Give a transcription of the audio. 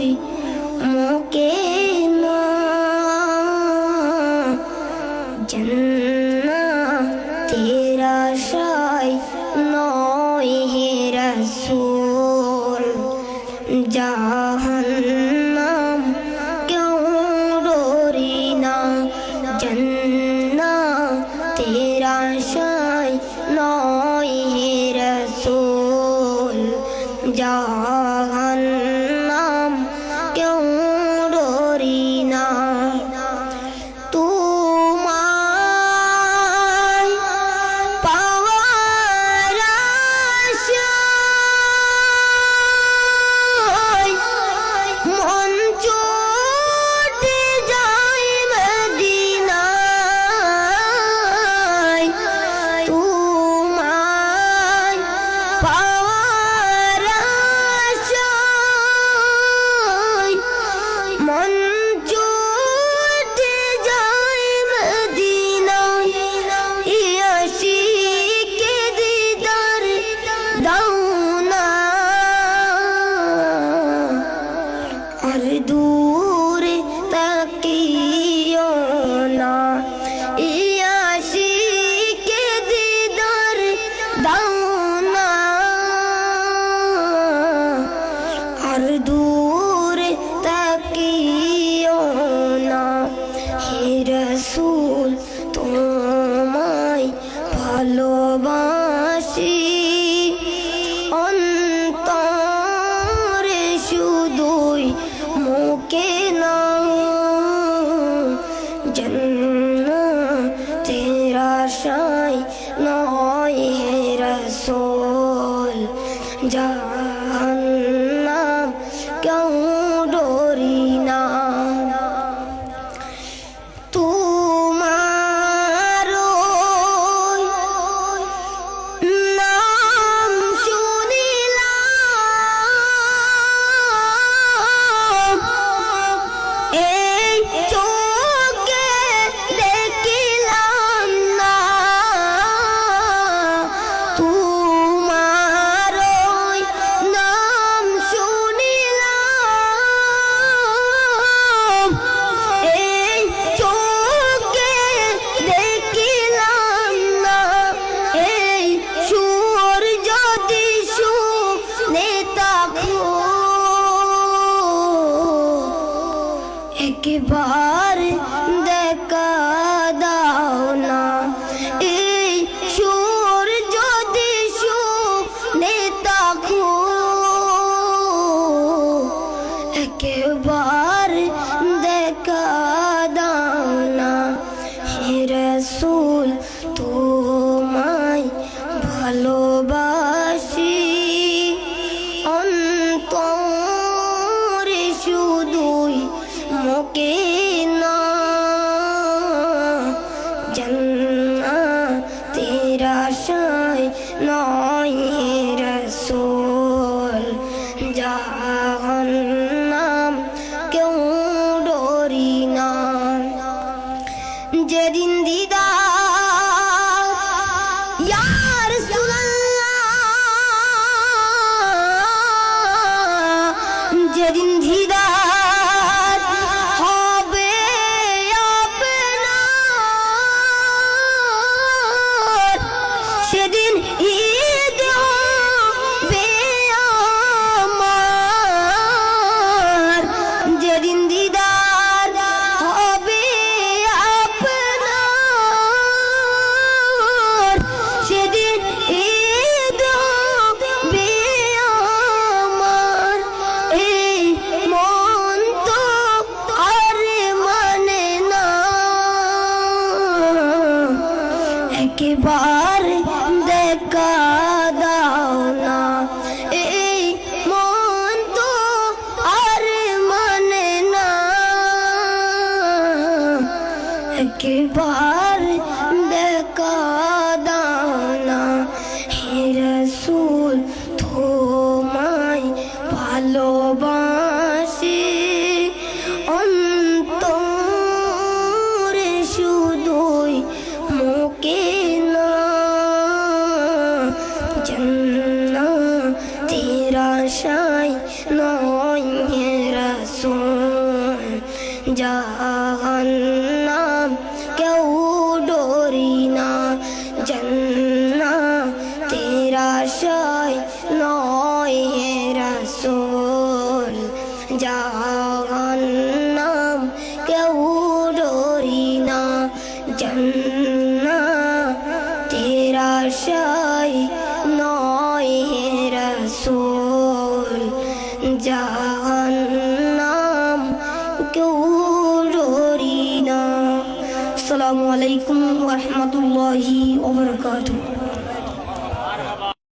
তুই মোকে মা জন্না তেরা সাই নয় হে রসুল, জাহান্নাম কেউ ডোরি না। জন্না তেরা সাই নয় হে থেকে বা একবার দেখা দানা, হে রসুল তোমায় ভালোবাসি। অন্তরে শুধুই মুখে না জন্না তেরাশায় নয় হে যা We're to